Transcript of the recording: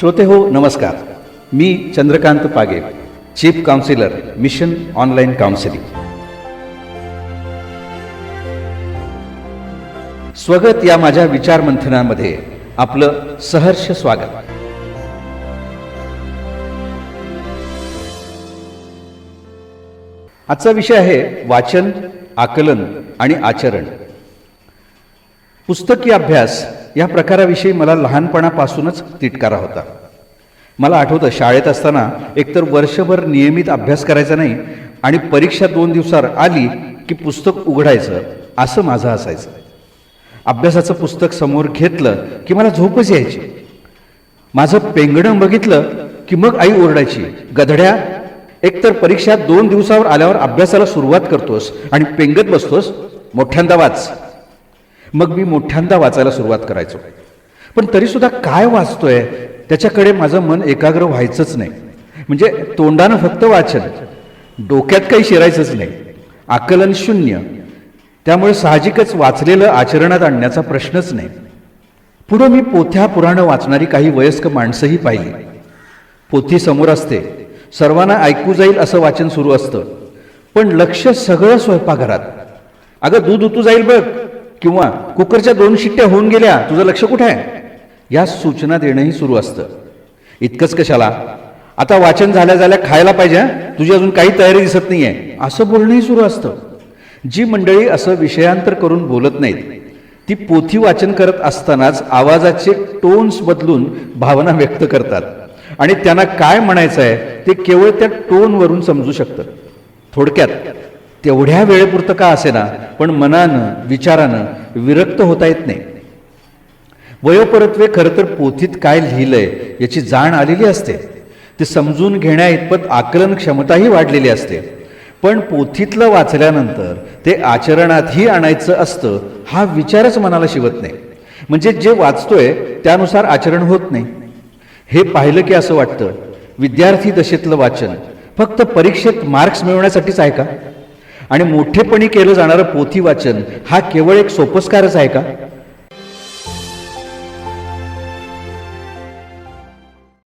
श्रोते हो नमस्कार. मी Chandrakant Page chief counsellor mission online counselling. स्वगत या माझ्या विचार मंथनामध्ये आपलं सहर्ष स्वागत. आजचा विषय आहे वाचन आकलन आणि आचरण. पुस्तकी अभ्यास या प्रकाराविषयी मला लहानपणापासूनच तिटकारा होता. मला आठवतं शाळेत असताना एकतर वर्षभर नियमित अभ्यास करायचा नाही आणि परीक्षा दोन दिवसावर आली की पुस्तक उघडायचं असं माझं असायचं. अभ्यासाचं पुस्तक समोर घेतलं की मला झोपच यायची. माझं पेंगणं बघितलं की मग आई ओरडायची गधड्या एकतर परीक्षा दोन दिवसावर आल्यावर अभ्यासाला सुरुवात करतोस आणि पेंगत बसतोस मोठ्यांदा वाच. मग मी मोठ्यांदा वाचायला सुरुवात करायचो. पण तरीसुद्धा काय वाचतोय? त्याच्याकडे माझं मन एकाग्र व्हायचंच नाही. म्हणजे तोंडानं फक्त वाचन डोक्यात काही शिरायचंच नाही. आकलन शून्य. त्यामुळे साहजिकच वाचलेलं आचरणात आणण्याचा प्रश्नच नाही. पुढं मी पोथ्या पुराणं वाचणारी काही वयस्क माणसंही पाहिली. पोथी समोर असते. सर्वांना ऐकू जाईल असं वाचन सुरू असतं. पण लक्ष सगळं स्वयंपाकघरात. अगं दूध उतू जाईल बघ. किंवा कुकरच्या दोन शिट्ट्या होऊन गेल्या तुझं लक्ष कुठे आहे? या सूचना देणंही सुरू असतं. इतकंच कशाला? आता वाचन झाल्या झाल्या खायला पाहिजे तुझी अजून काही तयारी दिसत नाही आहे असं बोलणंही सुरू असतं. जी मंडळी असं विषयांतर करून बोलत नाहीत ती पोथी वाचन करत असतानाच आवाजाचे टोन्स बदलून भावना व्यक्त करतात. आणि त्यांना काय म्हणायचं आहे ते केवळ त्या टोनवरून समजू शकतं. थोडक्यात तेवढ्या वेळेपुरतं का असेना? पण मनानं विचारानं विरक्त होता येत नाही. वयोपरत्वे खरं तर पोथीत काय लिहिलंय याची जाण आलेली असते. ते समजून घेण्या इतपत आकलन क्षमताही वाढलेली असते. पण पोथीतलं वाचल्यानंतर ते आचरणातही आणायचं असतं हा विचारच मनाला शिवत नाही. म्हणजे जे वाचतोय त्यानुसार आचरण होत नाही. हे पाहिलं की असं वाटतं विद्यार्थी दशेतलं वाचन फक्त परीक्षेत मार्क्स मिळवण्यासाठीच आहे का? आणि मोठेपणी केलं जाणारं पोथी वाचन हा केवळ एक सोपस्कारच आहे का?